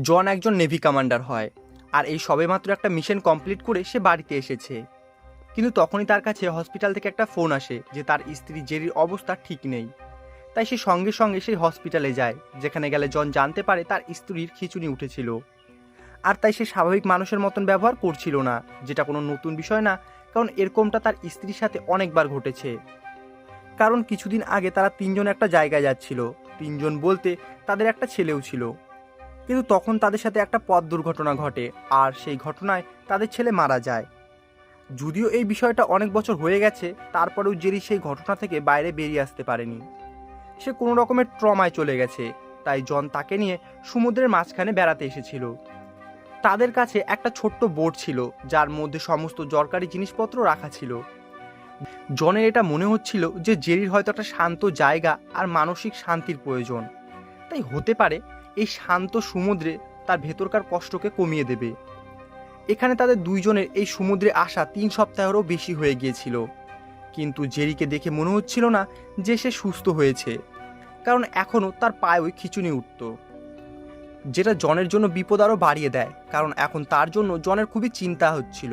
জন একজন navy commander হয় আর এই সবেমাত্র একটা মিশন কমপ্লিট করে সে বাড়িতে এসেছে। কিন্তু তখনই তার কাছে হসপিটাল থেকে একটা ফোন আসে যে তার স্ত্রী জেরির অবস্থা ঠিক নেই। তাই সে সঙ্গে সঙ্গে সেই হসপিটালে যায়, যেখানে গেলে জন জানতে পারে তার স্ত্রীর খিচুনি উঠেছিল। আর তাই সে স্বাভাবিক মানুষের মতন ব্যবহার করছিল না, যেটা কোনো নতুন বিষয় না, কারণ এরকমটা তার স্ত্রীর সাথে অনেকবার ঘটেছে। কারণ কিছুদিন আগে তারা তিনজন একটা জায়গায় যাচ্ছিল। তিনজন বলতে তাদের একটা ছেলেও ছিল। কিন্তু তখন তাদের সাথে একটা পথ দুর্ঘটনা ঘটে, আর সেই ঘটনায় তাদের ছেলে মারা যায়। যদিও এই বিষয়টা অনেক বছর হয়ে গেছে, তারপরেও জেরি সেই ঘটনা থেকে বাইরে বেরিয়ে আসতে পারেনি। সে কোনো রকমের ট্রমায় চলে গেছে, তাই জন তাকে নিয়ে সমুদ্রের মাঝখানে বেড়াতে এসেছিল। তাদের কাছে একটা ছোট্ট বোট ছিল, যার মধ্যে সমস্ত দরকারি জিনিসপত্র রাখা ছিল। জনের এটা মনে হচ্ছিল যে জেরির হয়তো একটা শান্ত জায়গা আর মানসিক শান্তির প্রয়োজন। তাই হতে পারে এই শান্ত সমুদ্রে তার ভেতরকার কষ্টকে কমিয়ে দেবে। এখানে তাদের দুইজনের এই সমুদ্রে আসা তিন সপ্তাহেরও বেশি হয়ে গিয়েছিল। কিন্তু জেরিকে দেখে মনে হচ্ছিল না যে সে সুস্থ হয়েছে, কারণ এখনও তার পায়ে ওই খিচুনি উঠত। যেটা জনের জন্য বিপদ আরও বাড়িয়ে দেয়, কারণ এখন তার জন্য জনের খুবই চিন্তা হচ্ছিল।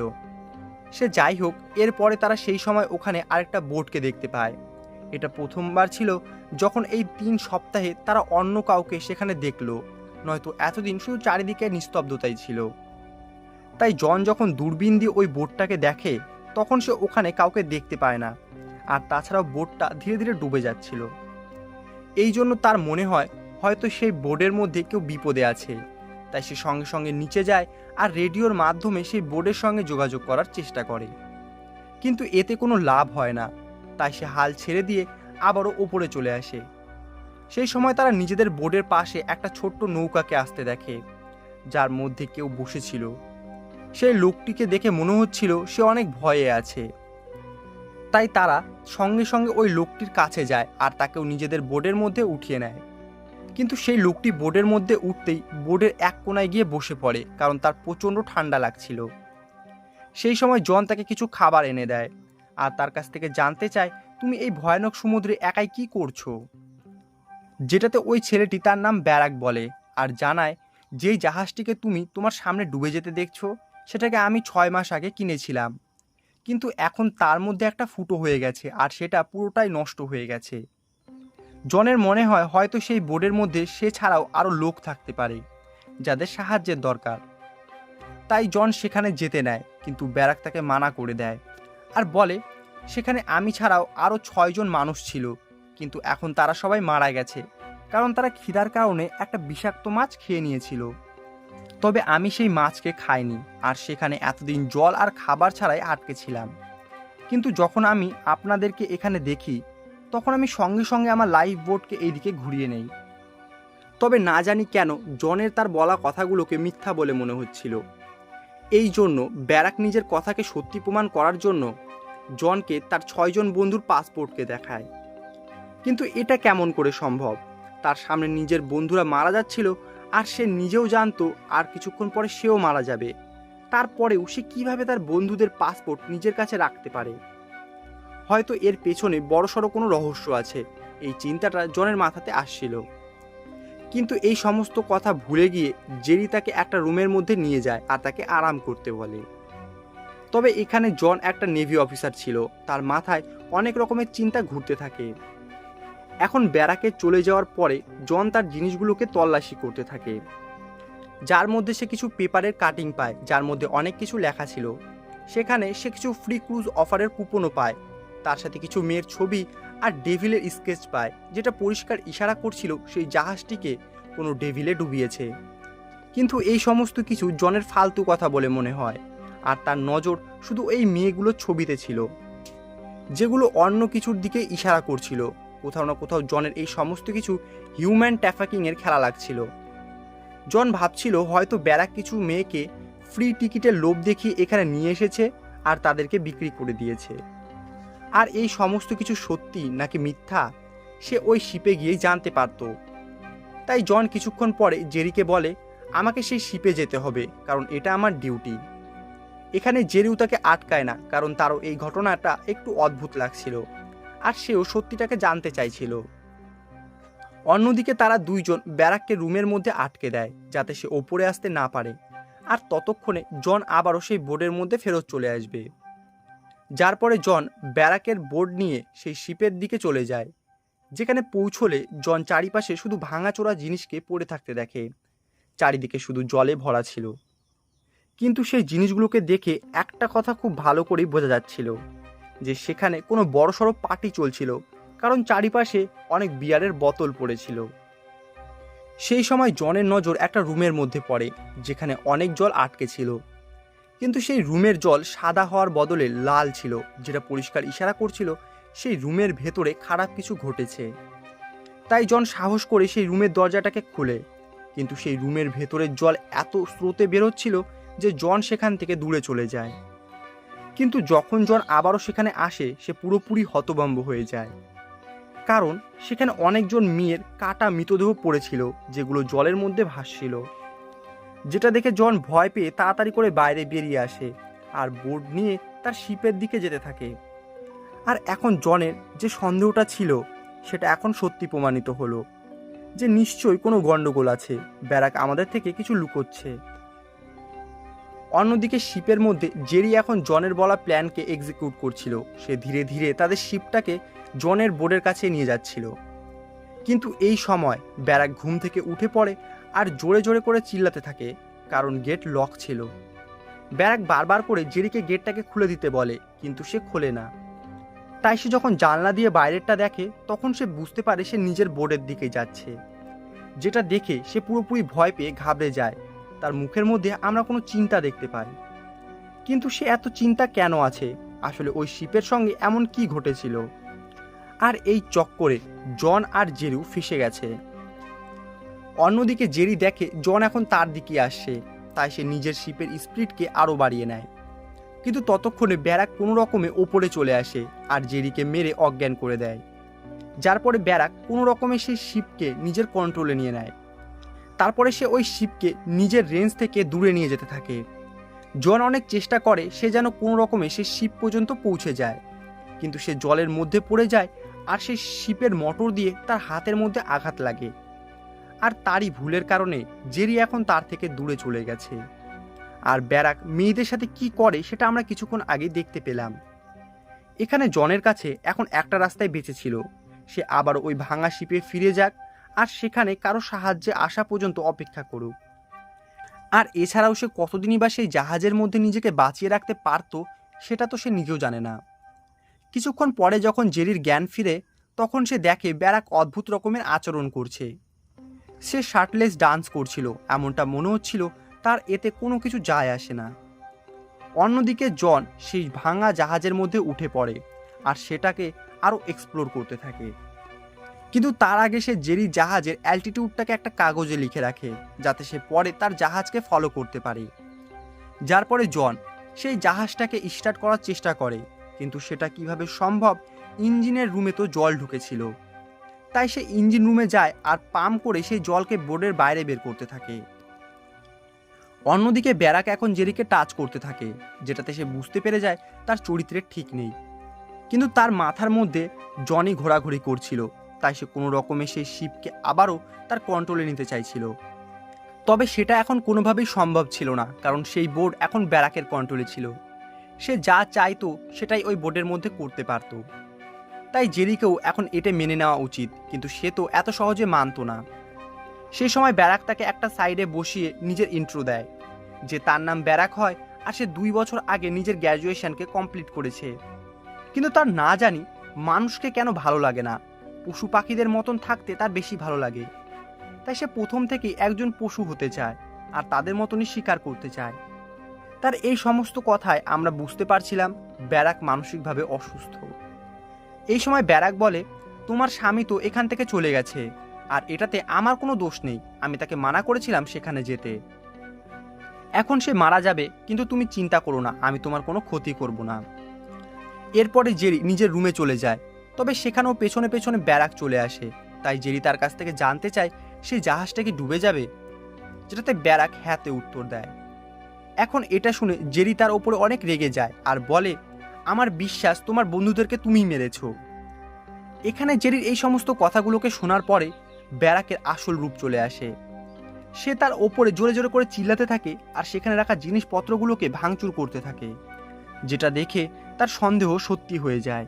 সে যাই হোক, এরপরে তারা সেই সময় ওখানে আরেকটা বোটকে দেখতে পায়। এটা প্রথমবার ছিল যখন এই তিন সপ্তাহে তারা অন্য কাউকে সেখানে দেখল। নয়তো এতদিন শুধু চারিদিকে নিস্তব্ধতাই ছিল। তাই জন যখন দূরবীন দিয়ে ওই বোটটাকে দেখে, তখন সে ওখানে কাউকে দেখতে পায় না। আর তাছাড়াও বোটটা ধীরে ধীরে ডুবে যাচ্ছিল। এই জন্য তার মনে হয়, হয়তো সেই বোর্ডের মধ্যে কেউ বিপদে আছে। তাই সে সঙ্গে সঙ্গে নিচে যায় আর রেডিওর মাধ্যমে সেই বোর্ডের সঙ্গে যোগাযোগ করার চেষ্টা করে। কিন্তু এতে কোনো লাভ হয় না। তাই সে হাল ছেড়ে দিয়ে আবারও ওপরে চলে আসে। সেই সময় তারা নিজেদের বোর্ডের পাশে একটা ছোট্ট নৌকাকে আসতে দেখে, যার মধ্যে কেউ বসেছিল। সেই লোকটিকে দেখে মনে হচ্ছিল সে অনেক ভয়ে আছে। তাই তারা সঙ্গে সঙ্গে ওই লোকটির কাছে যায় আর তাকেও নিজেদের বোর্ডের মধ্যে উঠিয়ে নেয়। কিন্তু সেই লোকটি বোর্ডের মধ্যে উঠতেই বোর্ডের এক কোনায় গিয়ে বসে পড়ে, কারণ তার প্রচণ্ড ঠান্ডা লাগছিল। সেই সময় জন তাকে কিছু খাবার এনে দেয়। আর তার কাছ থেকে জানতে চায়, তুমি এই ভয়ানক সমুদ্রে একাই কি করছ? যেটাতে ওই ছেলেটি তার নাম ব্যারাক বলে আর জানায়, যেই জাহাজটিকে তুমি তোমার সামনে ডুবে যেতে দেখছ, সেটাকে আমি ছয় মাস আগে কিনেছিলাম। কিন্তু এখন তার মধ্যে একটা ফুটো হয়ে গেছে আর সেটা পুরোটাই নষ্ট হয়ে গেছে। জনের মনে হয় হয়তো সেই বোর্ডের মধ্যে সে ছাড়াও আরও লোক থাকতে পারে, যাদের সাহায্যের দরকার। তাই জন সেখানে যেতে নেয়, কিন্তু ব্যারাক তাকে মানা করে দেয়। আর বলে, সেখানে আমি ছাড়াও আরও ছয়জন মানুষ ছিল, কিন্তু এখন তারা সবাই মারা গেছে, কারণ তারা খিদার কারণে একটা বিষাক্ত মাছ খেয়ে নিয়েছিল। তবে আমি সেই মাছকে খাইনি, আর সেখানে এতদিন জল আর খাবার ছাড়াই আটকে ছিলাম। কিন্তু যখন আমি আপনাদেরকে এখানে দেখি, তখন আমি সঙ্গে সঙ্গে আমার লাইফ বোটকে এইদিকে ঘুরিয়ে নেই। তবে না জানি কেন, জনের তার বলা কথাগুলোকে মিথ্যা বলে মনে হচ্ছিল। এই জন্য ব্যারাক নিজের কথাকে সত্যি প্রমাণ করার জন্য জনকে তার ছয়জন বন্ধুর পাসপোর্টকে দেখায়। কিন্তু এটা কেমন করে সম্ভব? তার সামনে নিজের বন্ধুরা মারা যাচ্ছিল আর সে নিজেও জানতো আর কিছুক্ষণ পরে সেও মারা যাবে। তারপরেও সে কীভাবে তার বন্ধুদের পাসপোর্ট নিজের কাছে রাখতে পারে? হয়তো এর পেছনে বড়সড় কোনো রহস্য আছে। এই চিন্তাটা জনের মাথাতে আসছিল। কিন্তু এই সমস্ত কথা ভুলে গিয়ে জেরি তাকে একটা রুমের মধ্যে নিয়ে যায় আর তাকে আরাম করতে বলে। তবে এখানে জন একটা নেভি অফিসার ছিল, তার মাথায় অনেক রকমের চিন্তা ঘুরতে থাকে। এখন ব্যারাকে চলে যাওয়ার পরে জন তার জিনিসগুলোকে তল্লাশি করতে থাকে। যার মধ্যে সে কিছু পেপারের কাটিং পায়, যার মধ্যে অনেক কিছু লেখা ছিল। সেখানে সে কিছু ফ্রি ক্রুজ অফারের কুপনও পায়। তার সাথে কিছু মেয়ের ছবি আর ডেভিলের স্কেচ পায়, যেটা পরিষ্কার ইশারা করছিল সেই জাহাজটিকে কোনো ডেভিলে ডুবিয়েছে। কিন্তু এই সমস্ত কিছু জনের ফালতু কথা বলে মনে হয়, আর তার নজর শুধু এই মেয়েগুলোর ছবিতে ছিল, যেগুলো অন্য কিছুর দিকে ইশারা করছিল। কোথাও না কোথাও জনের এই সমস্ত কিছু হিউম্যান ট্যাফাকিংয়ের খেলা লাগছিল। জন ভাবছিল হয়তো ব্যারাক কিছু মেয়েকে ফ্রি টিকিটের লোভ দেখিয়ে এখানে নিয়ে এসেছে আর তাদেরকে বিক্রি করে দিয়েছে। আর এই সমস্ত কিছু সত্যি নাকি মিথ্যা, সে ওই শিপে গিয়েই জানতে পারত। তাই জন কিছুক্ষণ পরে জেরিকে বলে, আমাকে সেই শিপে যেতে হবে, কারণ এটা আমার ডিউটি। এখানে জেরিও তাকে আটকায় না, কারণ তারও এই ঘটনাটা একটু অদ্ভুত লাগছিল, আর সেও সত্যিটাকে জানতে চাইছিল। অন্যদিকে তারা দুইজন ব্যারাককে রুমের মধ্যে আটকে দেয়, যাতে সে ওপরে আসতে না পারে, আর ততক্ষণে জন আবারও সেই বোর্ডের মধ্যে ফেরত চলে আসবে। যার পরে জন ব্যারাকের বোর্ড নিয়ে সেই শিপের দিকে চলে যায়, যেখানে পৌঁছলে জন চারিপাশে শুধু ভাঙাচোরা জিনিসকে পড়ে থাকতে দেখে। চারিদিকে শুধু জলে ভরা ছিল। কিন্তু সেই জিনিসগুলোকে দেখে একটা কথা খুব ভালো করেই বোঝা যাচ্ছিল, যে সেখানে কোনো বড়সড় পার্টি চলছিল, কারণ চারিপাশে অনেক বিয়ারের বোতল পড়েছিল। সেই সময় জনের নজর একটা রুমের মধ্যে পড়ে, যেখানে অনেক জল আটকে ছিল। কিন্তু সেই রুমের জল সাদা হওয়ার বদলে লাল ছিল, যেটা পরিষ্কার ইশারা করছিল সেই রুমের ভেতরে খারাপ কিছু ঘটেছে। তাই জন সাহস করে সেই রুমের দরজাটাকে খুলে। কিন্তু সেই রুমের ভেতরের জল এত স্রোতে বেরোচ্ছিল যে জন সেখান থেকে দূরে চলে যায়। কিন্তু যখন জন আবারও সেখানে আসে, সে পুরোপুরি হতভম্ব হয়ে যায়। কারণ সেখানে অনেকজন মেয়ের কাটা মৃতদেহ পড়েছিল, যেগুলো জলের মধ্যে ভাসছিল। যেটা দেখে জন ভয় পেয়ে তাড়াতাড়ি করে বাইরে বেরিয়ে আসে আর বোর্ড নিয়ে তার শিপের দিকে যেতে থাকে। আর এখন জনের যে সন্দেহটা ছিল, সেটা এখন সত্যি প্রমাণিত হলো যে নিশ্চয়ই কোনো গণ্ডগোল আছে। ব্যারাক আমাদের থেকে কিছু লুকোচ্ছে। অন্যদিকে শিপের মধ্যে জেরি এখন জনের বলা প্ল্যানকে এক্সিকিউট করছিল। সে ধীরে ধীরে তাদের শিপটাকে জনের বোর্ডের কাছে নিয়ে যাচ্ছিল। কিন্তু এই সময় ব্যারাক ঘুম থেকে উঠে পড়ে আর জোরে জোরে করে চিল্লাতে থাকে, কারণ গেট লক ছিল। ব্যারাক বারবার করে জেরিকে গেটটাকে খুলে দিতে বলে, কিন্তু সে খোলে না। তাই সে যখন জানলা দিয়ে বাইরেরটা দেখে, তখন সে বুঝতে পারে সে নিজের বোর্ডের দিকে যাচ্ছে। যেটা দেখে সে পুরোপুরি ভয় পেয়ে ঘাবড়ে যায়। তার মুখের মধ্যে আমরা কোনো চিন্তা দেখতে পাই। কিন্তু সে এত চিন্তা কেন আছে? আসলে ওই শিপের সঙ্গে এমন কি ঘটেছিল? আর এই চক্করে জন আর জেরু ফেসে গেছে। অন্যদিকে জেরি দেখে জন এখন তার দিকে আসছে তাই সে নিজের শিপের স্পিডকে আরও বাড়িয়ে নেয়। কিন্তু ততক্ষণে ব্যারাক কোনো রকমে ওপরে চলে আসে আর জেরিকে মেরে অজ্ঞান করে দেয়। যার পরে ব্যারাক কোনো রকমে সেই শিপকে নিজের কন্ট্রোলে নিয়ে নেয়। তারপরে সে ওই শিপকে নিজের রেঞ্জ থেকে দূরে নিয়ে যেতে থাকে। জন অনেক চেষ্টা করে সে যেন কোনো রকমে সে শিপ পর্যন্ত পৌঁছে যায়। কিন্তু সে জলের মধ্যে পড়ে যায় আর সে শিপের মোটর দিয়ে তার হাতের মধ্যে আঘাত লাগে। আর তারই ভুলের কারণে জেরি এখন তার থেকে দূরে চলে গেছে। আর ব্যারাক মেয়েদের সাথে কি করে সেটা আমরা কিছুক্ষণ আগে দেখতে পেলাম। এখানে জনের কাছে এখন একটা রাস্তায় বেঁচে ছিল। সে আবার ওই ভাঙা শিপে ফিরে যাক আর সেখানে কারও সাহায্যে আসা পর্যন্ত অপেক্ষা করুক। আর এছাড়াও সে কতদিনই বা সেই জাহাজের মধ্যে নিজেকে বাঁচিয়ে রাখতে পারতো, সেটা তো সে নিজেও জানে না। কিছুক্ষণ পরে যখন জেরির জ্ঞান ফিরে, তখন সে দেখে ব্যারাক অদ্ভুত রকমের আচরণ করছে। সে শার্টলেস ডান্স করছিল, এমনটা মনে হচ্ছিল তার এতে কোনো কিছু যায় আসে না। অন্যদিকে জন সেই ভাঙা জাহাজের মধ্যে উঠে পড়ে আর সেটাকে আরও এক্সপ্লোর করতে থাকে। কিন্তু তার আগে সে জেরি জাহাজের অ্যালটিটিউডটাকে একটা কাগজে লিখে রাখে, যাতে সে পরে তার জাহাজকে ফলো করতে পারে। যার পরে জন সেই জাহাজটাকে স্টার্ট করার চেষ্টা করে, কিন্তু সেটা কীভাবে সম্ভব, ইঞ্জিনের রুমে তো জল ঢুকেছিল। তাই সে ইঞ্জিন রুমে যায় আর পাম্প করে সেই জলকে বোর্ডের বাইরে বের করতে থাকে। অন্যদিকে ব্যারাক এখন জেরিকে টাচ করতে থাকে, যেটাতে সে বুঝতে পেরে যায় তার চরিত্রের ঠিক নেই। কিন্তু তার মাথার মধ্যে জনি ঘোরাঘুরি করছিল, তাই সে কোনো রকমে সেই শিপকে আবারও তার কন্ট্রোলে নিতে চাইছিল। তবে সেটা এখন কোনোভাবেই সম্ভব ছিল না, কারণ সেই বোর্ড এখন ব্যারাকের কন্ট্রোলে ছিল। সে যা চাইতো সেটাই ওই বোর্ডের মধ্যে করতে পারতো। তাই জেরিকেও এখন এটা মেনে নেওয়া উচিত, কিন্তু সে তো এত সহজে মানতো না। সেই সময় ব্যারাক তাকে একটা সাইডে বসিয়ে নিজের ইন্ট্রো দেয়, যে তার নাম ব্যারাক হয় আর সে দুই বছর আগে নিজের গ্র্যাজুয়েশনকে কমপ্লিট করেছে। কিন্তু তার না জানি মানুষকে কেন ভালো লাগে না, পশু পাখিদের মতন থাকতে তার বেশি ভালো লাগে। তাই সে প্রথম থেকেই একজন পশু হতে চায় আর তাদের মতনই শিকার করতে চায়। তার এই সমস্ত কথায় আমরা বুঝতে পারছিলাম ব্যারাক মানসিকভাবে অসুস্থ। এই সময় ব্যারাক বলে, তোমার স্বামী তো এখান থেকে চলে গেছে, আর এটাতে আমার কোনো দোষ নেই। আমি তাকে মানা করেছিলাম সেখানে যেতে। এখন সে মারা যাবে, কিন্তু তুমি চিন্তা করো না, আমি তোমার কোনো ক্ষতি করব না। এরপরে জেরি নিজের রুমে চলে যায়। তবে সেখানেও পেছনে পেছনে ব্যারাক চলে আসে। তাই জেরি তার কাছ থেকে জানতে চায়, সে জাহাজটা কি ডুবে যাবে? যেটাতে ব্যারাক হ্যাঁতে উত্তর দেয়। এখন এটা শুনে জেরি তার ওপরে অনেক রেগে যায় আর বলে আমার বিশ্বাস তোমার বন্ধুদেরকে তুমিই মেরেছ। এখানে জেরির এই সমস্ত কথাগুলোকে শোনার পরে ব্যারাকের আসল রূপ চলে আসে। সে তার ওপরে জোরে জোরে করে চিল্লাতে থাকে আর সেখানে রাখা জিনিসপত্রগুলোকে ভাঙচুর করতে থাকে, যেটা দেখে তার সন্দেহ সত্যি হয়ে যায়।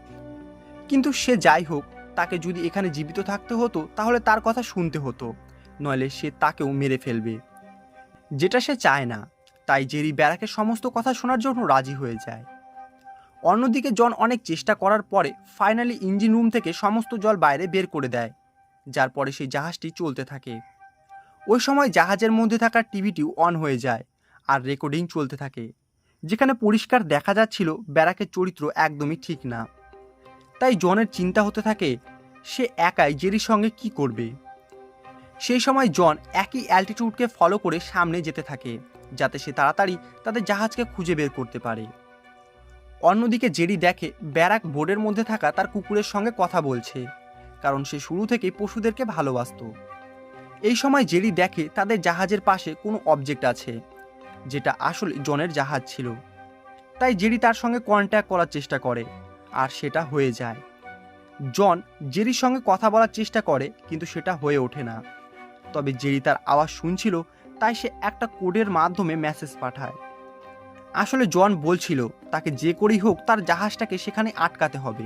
কিন্তু সে যাই হোক, তাকে যদি এখানে জীবিত থাকতে হতো, তাহলে তার কথা শুনতে হতো, নইলে সে তাকেও মেরে ফেলবে। যেটা সে চায় না, তাই জেরি ব্যারাকের সমস্ত কথা শোনার জন্য রাজি হয়ে যায়। অন্যদিকে জন অনেক চেষ্টা করার পরে ফাইনালি ইঞ্জিন রুম থেকে সমস্ত জল বাইরে বের করে দেয়, যার পরে সেই জাহাজটি চলতে থাকে। ওই সময় জাহাজের মধ্যে থাকা টিভিটিও অন হয়ে যায় আর রেকর্ডিং চলতে থাকে, যেখানে পরিষ্কার দেখা যাচ্ছিল ব্যারাকের চরিত্র একদমই ঠিক না। তাই জনের চিন্তা হতে থাকে, সে একাই জেরির সঙ্গে কি করবে? সেই সময় জন একই অ্যালটিটিউডকে ফলো করে সামনে যেতে থাকে, যাতে সে তাড়াতাড়ি তাদের জাহাজকে খুঁজে বের করতে পারে। অন্যদিকে জেরি দেখে ব্যারাক বোর্ডের মধ্যে থাকা তার কুকুরের সঙ্গে কথা বলছে, কারণ সে শুরু থেকেই পশুদেরকে ভালোবাসতো। এই সময় জেরি দেখে তাদের জাহাজের পাশে কোনো অবজেক্ট আছে, যেটা আসলে জনের জাহাজ ছিল। তাই জেরি তার সঙ্গে কন্ট্যাক্ট করার চেষ্টা করে, আর সেটা হয়ে যায়। জন জেরির সঙ্গে কথা বলার চেষ্টা করে, কিন্তু সেটা হয়ে ওঠে না। তবে জেরি তার আওয়াজ শুনছিল, তাই সে একটা কোডের মাধ্যমে মেসেজ পাঠায়। আসলে জন বলছিল, তাকে যে করেই হোক তার জাহাজটাকে সেখানে আটকাতে হবে।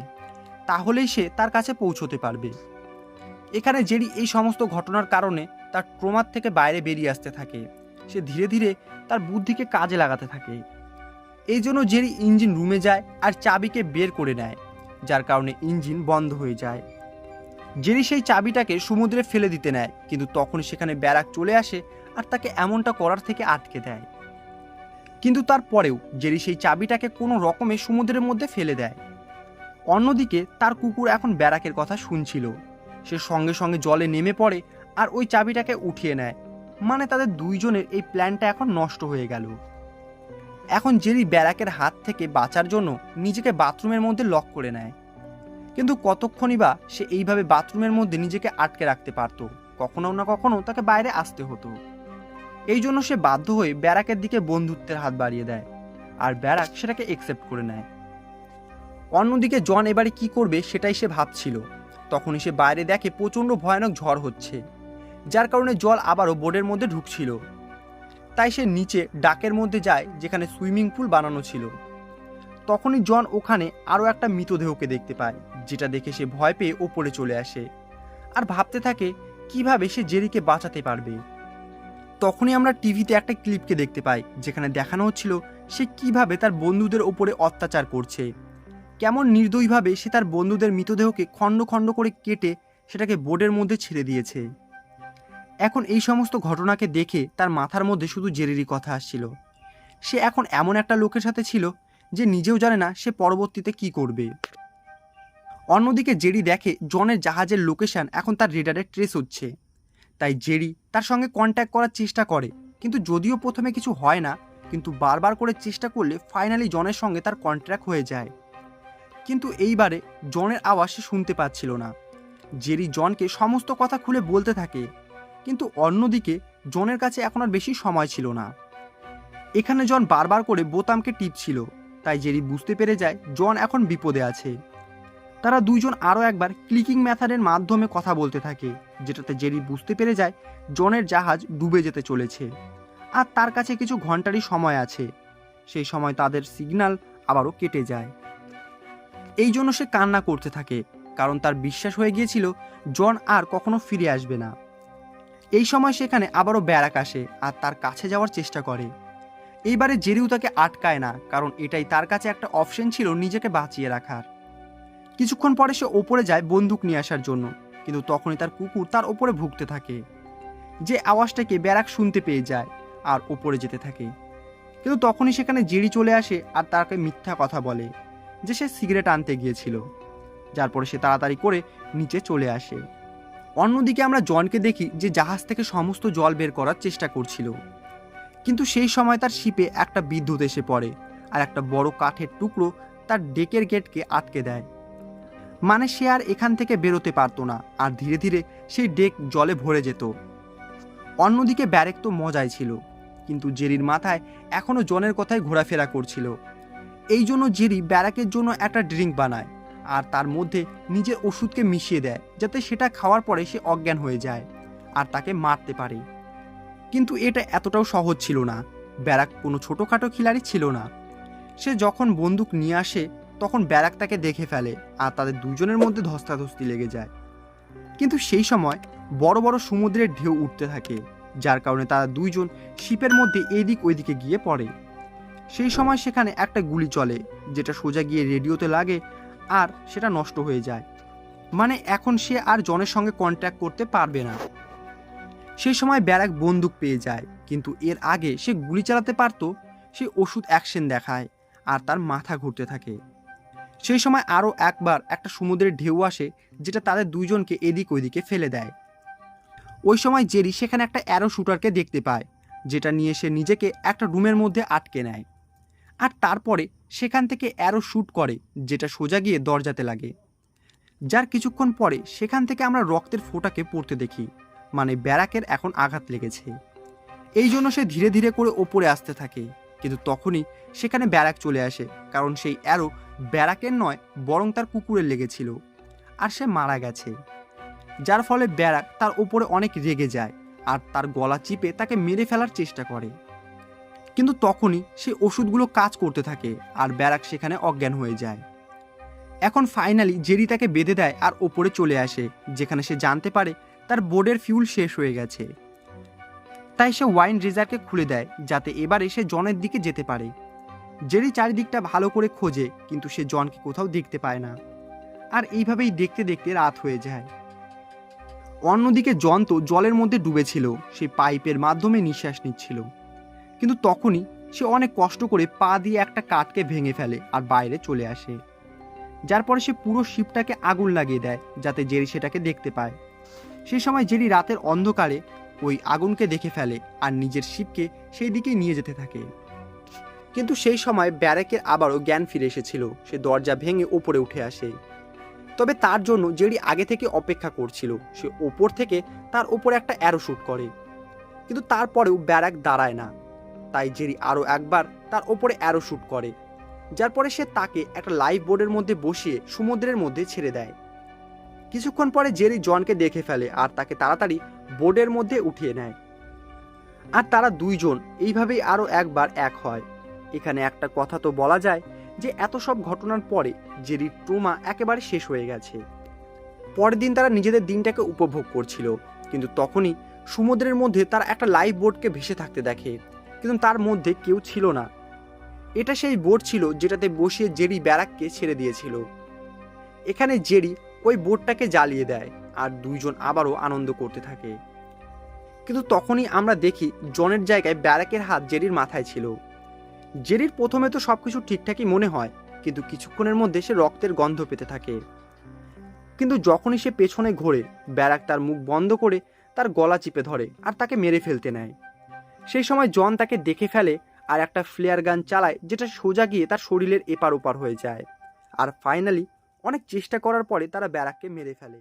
তাহলেই সে তার কাছে পৌঁছতে পারবে। এখানে জেরি এই সমস্ত ঘটনার কারণে তার ট্রোমার থেকে বাইরে বেরিয়ে আসতে থাকে। সে ধীরে ধীরে তার বুদ্ধিকে কাজে লাগাতে থাকে। এই জন্য জেরি ইঞ্জিন রুমে যায় আর চাবিকে বের করে নেয়, যার কারণে ইঞ্জিন বন্ধ হয়ে যায়। জেরি সেই চাবিটাকে সমুদ্রে ফেলে দিতে নেয়, কিন্তু তখন সেখানে ব্যারাক চলে আসে আর তাকে এমনটা করার থেকে আটকে দেয়। কিন্তু তারপরেও জেরি সেই চাবিটাকে কোনো রকমে সমুদ্রের মধ্যে ফেলে দেয়। অন্যদিকে তার কুকুর এখন ব্যারাকের কথা শুনছিল। সে সঙ্গে সঙ্গে জলে নেমে পড়ে আর ওই চাবিটাকে উঠিয়ে নেয়। মানে তাদের দুইজনের এই প্ল্যানটা এখন নষ্ট হয়ে গেল। এখন জেরি ব্যারাকের হাত থেকে বাঁচার জন্য নিজেকে বাথরুমের মধ্যে লক করে নেয়। কিন্তু কতক্ষণই বা সে এইভাবে বাথরুমের মধ্যে নিজেকে আটকে রাখতে পারত, কখনো না কখনো তাকে বাইরে আসতে হতো। এই জন্য সে বাধ্য হয়ে ব্যারাকের দিকে বন্ধুত্বের হাত বাড়িয়ে দেয় আর ব্যারাক সেটাকে একসেপ্ট করে নেয়। অন্যদিকে জন এবারে কি করবে সেটাই সে ভাবছিল। তখনই সে বাইরে দেখে প্রচণ্ড ভয়ানক ঝড় হচ্ছে, যার কারণে জল আবারও বোর্ডের মধ্যে ঢুকছিল। তাই সে নিচে ডাকের মধ্যে যায় যেখানে সুইমিং পুল বানানো ছিল। তখনই জন ওখানে আরও একটা মৃতদেহকে দেখতে পায়, যেটা দেখে সে ভয় পেয়ে ওপরে চলে আসে। আর ভাবতে থাকে, কীভাবে সে জেরিকে বাঁচাতে পারবে? তখনই আমরা টিভিতে একটা ক্লিপকে দেখতে পাই, যেখানে দেখানো হচ্ছিল সে কীভাবে তার বন্ধুদের ওপরে অত্যাচার করছে। কেমন নির্দয়ীভাবে সে তার বন্ধুদের মৃতদেহকে খণ্ড খণ্ড করে কেটে সেটাকে বোর্ডের মধ্যে ছেড়ে দিয়েছে। এখন এই সমস্ত ঘটনাকে দেখে তার মাথার মধ্যে শুধু জেরিরই কথা আসছিল। সে এখন এমন একটা লোকের সাথে ছিল যে নিজেও জানে না সে পরবর্তীতে কি করবে। অন্যদিকে জেরি দেখে জনের জাহাজের লোকেশন এখন তার রেডারে ট্রেস হচ্ছে। তাই জেরি তার সঙ্গে কন্ট্যাক্ট করার চেষ্টা করে। কিন্তু যদিও প্রথমে কিছু হয় না, কিন্তু বারবার করে চেষ্টা করলে ফাইনালি জনের সঙ্গে তার কন্ট্রাক্ট হয়ে যায়। কিন্তু এইবারে জনের আওয়াজ সে শুনতে পাচ্ছিল না। জেরি জনকে সমস্ত কথা খুলে বলতে থাকে, কিন্তু অন্যদিকে জনের কাছে এখন আর বেশি সময় ছিল না। এখানে জন বারবার করে বোতামকে টিপছিল, তাই জেরি বুঝতে পেরে যায় জন এখন বিপদে আছে। তারা দুইজন আরও একবার ক্লিকিং মেথডের মাধ্যমে কথা বলতে থাকে। যেটাতে জেরি বুঝতে পেরে যায় জনের জাহাজ ডুবে যেতে চলেছে। আর তার কাছে কিছু ঘন্টারই সময় আছে। সেই সময় তাদের সিগন্যাল আবারও কেটে যায়। এই জন্য সে কান্না করতে থাকে, কারণ তার বিশ্বাস হয়ে গিয়েছিল জন আর কখনো ফিরে আসবে না। এই সময় সেখানে আবারও ব্যারাক আসে আর তার কাছে যাওয়ার চেষ্টা করে। এইবারে জেরিও তাকে আটকায় না, কারণ এটাই তার কাছে একটা অপশন ছিল নিজেকে বাঁচিয়ে রাখার। কিছুক্ষণ পরে সে ওপরে যায় বন্দুক নিয়ে আসার জন্য। কিন্তু তখনই তার কুকুর তার ওপরে ভুগতে থাকে, যে আওয়াজটাকে ব্যারাক শুনতে পেয়ে যায় আর ওপরে যেতে থাকে। কিন্তু তখনই সেখানে জেরি চলে আসে আর তাকে মিথ্যা কথা বলে, যে সে সিগারেট আনতে গিয়েছিল। যার পরে সে তাড়াতাড়ি করে নিচে চলে আসে। অন্যদিকে আমরা জনকে দেখি যে জাহাজ থেকে সমস্ত জল বের করার চেষ্টা করছিল। কিন্তু সেই সময় তার শিপে একটা বিদ্যুৎ এসে পড়ে আর একটা বড় কাঠের টুকরো তার ডেকের গেটকে আটকে দেয়। মানে সে আর এখান থেকে বেরোতে পারতো না, আর ধীরে ধীরে সেই ডেক জলে ভরে যেত। অন্যদিকে ব্যারেক তো মজাই ছিল, কিন্তু জেরির মাথায় এখনও জনের কথাই ঘোরাফেরা করছিল। এই জন্য জেরি ব্যারাকের জন্য একটা ড্রিঙ্ক বানায়, আর তার মধ্যে নিজের ওষুধকে মিশিয়ে দেয়, যাতে সেটা খাওয়ার পরে সে অজ্ঞান হয়ে যায়, আর তাকে মারতে পারে। কিন্তু এটা এতটাও সহজ ছিল না, ব্যারাক কোনো ছোটোখাটো খিলাড়ি ছিল না। সে যখন বন্দুক নিয়ে আসে তখন ব্যারাক তাকে দেখে ফেলে আর তাদের দুজনের মধ্যে ধস্তাধস্তি লেগে যায়। কিন্তু সেই সময় বড় বড় সমুদ্রের ঢেউ উঠতে থাকে, যার কারণে তারা দুইজন শিপের মধ্যে এদিক ওইদিকে গিয়ে পড়ে। সেই সময় সেখানে একটা গুলি চলে, যেটা সোজা গিয়ে রেডিওতে লাগে আর সেটা নষ্ট হয়ে যায়। মানে এখন সে আর জনের সঙ্গে কন্ট্যাক্ট করতে পারবে না। সেই সময় ব্যারাক বন্দুক পেয়ে যায়, কিন্তু এর আগে সে গুলি চালাতে পারতো, সে ওষুধ অ্যাকশন দেখায় আর তার মাথা ঘুরতে থাকে। সেই সময় আরও একবার একটা সমুদ্রের ঢেউ আসে, যেটা তাদের দুইজনকে এদিক ওইদিকে ফেলে দেয়। ওই সময় জেরি সেখানে একটা অ্যারো শুটারকে দেখতে পায়, যেটা নিয়ে সে নিজেকে একটা রুমের মধ্যে আটকে নেয়। আর তারপরে সেখান থেকে অ্যারো শ্যুট করে, যেটা সোজা গিয়ে দরজাতে লাগে। যার কিছুক্ষণ পরে সেখান থেকে আমরা রক্তের ফোঁটাকে পড়তে দেখি মানে ব্যারাকের এখন আঘাত লেগেছে। এই জন্য সে ধীরে ধীরে করে ওপরে আসতে থাকে, কিন্তু তখনই সেখানে ব্যারাক চলে আসে, কারণ সেই অ্যারো ব্যারাকের নয়, বরং তার কুকুরের লেগেছিল, আর সে মারা গেছে। যার ফলে ব্যারাক তার ওপরে অনেক রেগে যায়, আর তার গলা চিপে তাকে মেরে ফেলার চেষ্টা করে। কিন্তু তখনই সে ওষুধগুলো কাজ করতে থাকে, আর ব্যারাক সেখানে অজ্ঞান হয়ে যায়। এখন ফাইনালি জেরি তাকে বেঁধে দেয় আর ওপরে চলে আসে, যেখানে সে জানতে পারে তার বোর্ডের ফিউল শেষ হয়ে গেছে। তাই সে ওয়াইন রেজারকে খুলে দেয়, যাতে এবারে সে জনের দিকে যেতে পারে। জেরি চারিদিকটা ভালো করে খোঁজে, কিন্তু সে জনকে কোথাও দেখতে পায় না। আর এইভাবেই দেখতে দেখতে রাত হয়ে যায়। অন্যদিকে জন তো জলের মধ্যে ডুবেছিল, সে পাইপের মাধ্যমে নিঃশ্বাস নিচ্ছিল। কিন্তু তখনই সে অনেক কষ্ট করে পা দিয়ে একটা কাঠকে ভেঙে ফেলে আর বাইরে চলে আসে। যার পরে সে পুরো শিপটাকে আগুন লাগিয়ে দেয়, যাতে জেরি সেটাকে দেখতে পায়। সেই সময় জেরি রাতের অন্ধকারে ওই আগুনকে দেখে ফেলে আর নিজের শিপকে সেই দিকে নিয়ে যেতে থাকে। কিন্তু সেই সময় ব্যারেকের আবারও জ্ঞান ফিরে এসেছিল। সে দরজা ভেঙে ওপরে উঠে আসে। তবে তার জন্য জেরি আগে থেকে অপেক্ষা করছিল। সে ওপর থেকে তার ওপরে একটা অ্যারো শুট করে। কিন্তু তারপরেও ব্যারাক দাঁড়ায় না। তাই জেরি আরও একবার তার ওপরে অ্যারো শুট করে, যার পরে সে তাকে একটা লাইফ বোর্ডের মধ্যে বসিয়ে সমুদ্রের মধ্যে ছেড়ে দেয়। কিছুক্ষণ পরে জেরি জনকে দেখে ফেলে আর তাকে তাড়াতাড়ি বোর্ডের মধ্যে উঠিয়ে নেয়। আর তারা দুইজন এইভাবেই আরও একবার এক হয়। এখানে একটা কথা তো বলা যায় যে এত সব ঘটনার পরে জেরির ট্রোমা একেবারে শেষ হয়ে গেছে। পরের দিন তারা নিজেদের দিনটাকে উপভোগ করছিল, কিন্তু তখনই সমুদ্রের মধ্যে তারা একটা লাইফ বোটকে ভেসে থাকতে দেখে, কিন্তু তার মধ্যে কেউ ছিল না। এটা সেই বোট ছিল যেটাতে বসিয়ে জেরি ব্যারাককে ছেড়ে দিয়েছিল। এখানে জেরি ওই বোটটাকে জ্বালিয়ে দেয় আর দুইজন আবারও আনন্দ করতে থাকে। কিন্তু তখনই আমরা দেখি জনের জায়গায় ব্যারাকের হাত জেরির মাথায় ছিল। জেরির প্রথমে তো সবকিছু ঠিকঠাকই মনে হয়, কিন্তু কিছুক্ষণের মধ্যে সে রক্তের গন্ধ পেতে থাকে। কিন্তু যখনই সে পেছনে ঘোরে, ব্যারাক তার মুখ বন্ধ করে তার গলা চিপে ধরে আর তাকে মেরে ফেলতে নেয়। সেই সময় জন তাকে দেখে ফেলে আর একটা ফ্লেয়ার গান চালায় যেটা সোজা গিয়ে তার শরীরের এপার ওপার হয়ে যায়। আর ফাইনালি অনেক চেষ্টা করার পরে তারা ব্যারাককে মেরে ফেলে।